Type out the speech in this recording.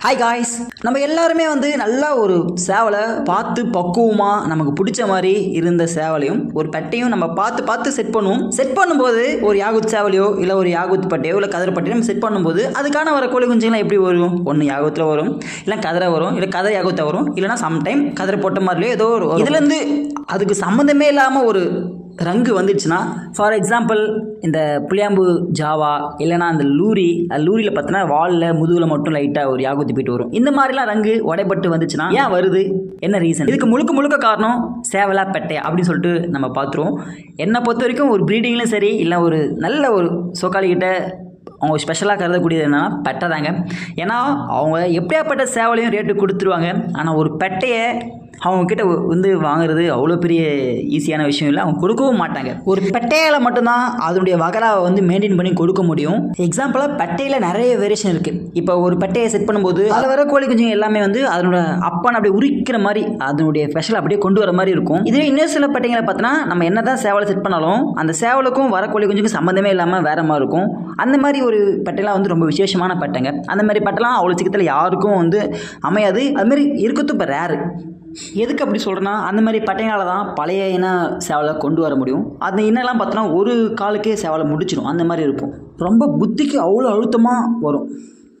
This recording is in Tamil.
ஹாய் காய்ஸ் நம்ம எல்லாருமே வந்து நல்லா ஒரு சேவலை பார்த்து பக்குவமாக நமக்கு பிடிச்ச மாதிரி இருந்த சேவலையும் ஒரு பெட்டையும் நம்ம பார்த்து பார்த்து செட் பண்ணுவோம். செட் பண்ணும்போது ஒரு யாகுத் சேவலையோ இல்லை ஒரு யாகுத் பட்டையோ இல்லை கதிரை பட்டையோ நம்ம செட் பண்ணும்போது அதுக்கான வர கோழி குஞ்சுங்களாம் எப்படி வரும்? ஒன்று யாகுத்தில் வரும் இல்லை கதிரை வரும் இல்லை கதிரை யாகுத்தை வரும் இல்லைனா சம்டைம் கதிரை போட்ட மாதிரிலையோ ஏதோ ஒரு. இதுலேருந்து அதுக்கு சம்மந்தமே இல்லாமல் ஒரு ரங்கு வந்துடுச்சுன்னா ஃபார் எக்ஸாம்பிள் இந்த புளியாம்பு ஜாவா இல்லைனா அந்த லூரி அந்த லூரியில் பார்த்தோன்னா வாலில் முதுகில் மட்டும் லைட்டாக ஒரு யாகுத்தி போயிட்டு வரும். இந்த மாதிரிலாம் ரங்கு உடைப்பட்டு வந்துச்சுன்னா ஏன் வருது? என்ன ரீசன் இதுக்கு முழுக்க முழுக்க காரணம் சேவலா பெட்டை அப்படின்னு சொல்லிட்டு நம்ம பார்த்துருவோம். என்னை பொறுத்த வரைக்கும் ஒரு ப்ரீடிங்லையும் சரி இல்லை ஒரு நல்ல ஒரு சோக்காளிகிட்ட அவங்க ஸ்பெஷலாக கருதக்கூடியது என்னன்னா பெட்டை தாங்க. ஏன்னா அவங்க எப்படியாப்பட்ட சேவலையும் ரேட்டு கொடுத்துருவாங்க. ஆனால் ஒரு பெட்டையை அவங்கக்கிட்ட வந்து வாங்குறது அவ்வளோ பெரிய ஈஸியான விஷயம் இல்லை. அவங்க கொடுக்கவும் மாட்டாங்க. ஒரு பெட்டையால் மட்டும்தான் அதனுடைய வகராவை வந்து மெயின்டைன் பண்ணி கொடுக்க முடியும். எக்ஸாம்பிளாக பெட்டையில் நிறைய வேரியேஷன் இருக்குது இப்போ ஒரு பெட்டையை செட் பண்ணும்போது அதில் வர கோழி குஞ்சுங்க எல்லாமே வந்து அதனோட அப்பனை அப்படியே உரிக்கிற மாதிரி அதனுடைய ஸ்பெஷல் அப்படியே கொண்டு வர மாதிரி இருக்கும். இதுவே இன்னும் சில பெட்டைங்களை பார்த்தோன்னா நம்ம என்ன தான் சேவலை செட் பண்ணாலும் அந்த சேவலுக்கும் வர கோழி குஞ்சுக்கும் சம்மந்தமே இல்லாமல் வேற மாதிரி இருக்கும். அந்த மாதிரி ஒரு பட்டைலாம் வந்து ரொம்ப விசேஷமான பட்டைங்க. அந்த மாதிரி பட்டெல்லாம் அவ்வளோ சீக்கிரத்தில் யாருக்கும் வந்து அமையாது. அதுமாதிரி இருக்கிறது இப்போ ரேரு எதுக்கு அப்படி சொல்கிறேன்னா அந்த மாதிரி பட்டையால தான் பழைய இன சேவலை கொண்டு வர முடியும். அந்த இனெல்லாம் பார்த்தோன்னா ஒரு காலுக்கே சேவலை முடிச்சிடும் அந்த மாதிரி இருக்கும். ரொம்ப புத்திக்கு அவ்வளோ அழுத்தமாக வரும்.